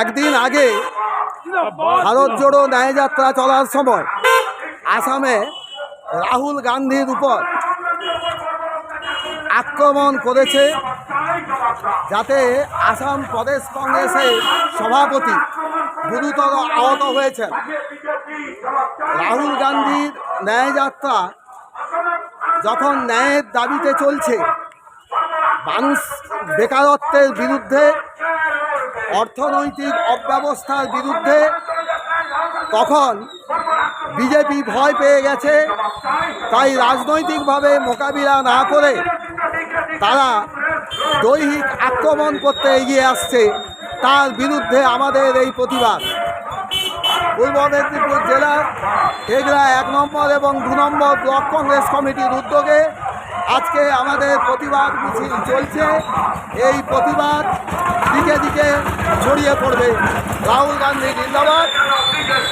একদিন আগে ভারত জোড়ো ন্যায়যাত্রা চলার সময় আসামে রাহুল গান্ধীর উপর আক্রমণ করেছে যাতে আসাম প্রদেশ কংগ্রেসের সভাপতি গুরুতর আহত হয়েছেন। রাহুল গান্ধীর ন্যায়যাত্রা যখন ন্যায়ের দাবিতে চলছে, মানুষ বেকারত্বের বিরুদ্ধে, অর্থনৈতিক অব্যবস্থার বিরুদ্ধে, তখন বিজেপি ভয় পেয়ে গেছে। তাই রাজনৈতিকভাবে মোকাবিলা না করে তারা দৈহিক আক্রমণ করতে এগিয়ে আসছে। তার বিরুদ্ধে আমাদের এই প্রতিবাদ। পূর্ব মেদিনীপুর জেলার এগরা এক নম্বর এবং দু নম্বর ব্লক কংগ্রেস কমিটির উদ্যোগে আজকে আমাদের প্রতিবাদ মিছিল চলছে। এই প্রতিবাদ দিকে দিকে ছড়িয়ে পড়বে। রাহুল গান্ধী জিন্দাবাদ।